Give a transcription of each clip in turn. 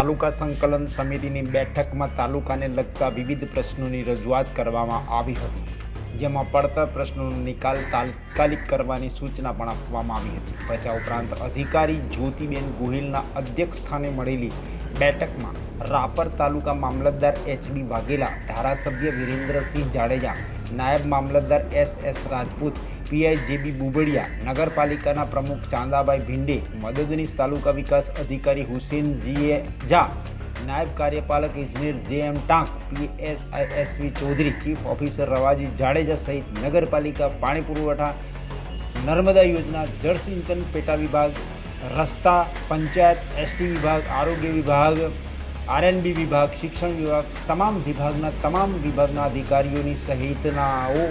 તાલુકા સંકલન સમિતિની બેઠકમાં તાલુકાને લગતા વિવિધ પ્રશ્નોની રજૂઆત કરવામાં આવી હતી, જેમાં પડતર પ્રશ્નોનો નિકાલ તાત્કાલિક કરવાની સૂચના પણ આપવામાં આવી હતી. બચા ઉપરાંત અધિકારી જ્યોતિબેન ગોહિલના અધ્યક્ષ સ્થાને મળેલી બેઠકમાં રાપર તાલુકા મામલતદાર એચબી વાઘેલા, ધારાસભ્ય વિરેન્દ્રસિંહ જાડેજા, નાયબ મામલતદાર S S Rajput PI JB Bubadiya, નગરપાલિકાના પ્રમુખ ચાંદાભાઈ ભીંડે, મદદનીશ તાલુકા વિકાસ અધિકારી હુસેનજીએ ઝા, નાયબ કાર્યપાલક ઇજનેર J M Tank PSI SV Chaudhary, chief officer Ravaji Jadeja સહિત નગરપાલિકા પાણી પુરવઠા, નર્મદા યોજના જળસિંચન પેટા વિભાગ, રસ્તા પંચાયત એસટી વિભાગ, આરોગ્ય વિભાગ આરએનબી વિભાગ, શિક્ષણ વિભાગ, તમામ વિભાગના તમામ વિભાગના અધિકારીઓની સહિતનાઓ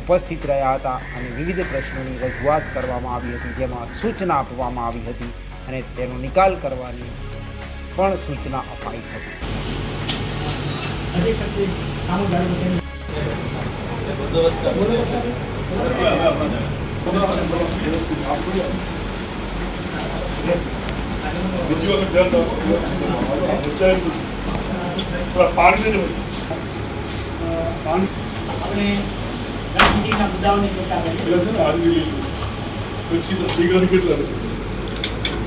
ઉપસ્થિત રહ્યા હતા અને વિવિધ પ્રશ્નોની રજૂઆત કરવામાં આવી હતી, જેમાં સૂચના આપવામાં આવી હતી અને તેનો નિકાલ કરવાની પણ સૂચના અપાઈ હતી. બીજી ધ્યાન રાખો. થોડા પાણી દેજો. પાણી આપણે મુદ્દાઓની ચર્ચા તો કેટલા?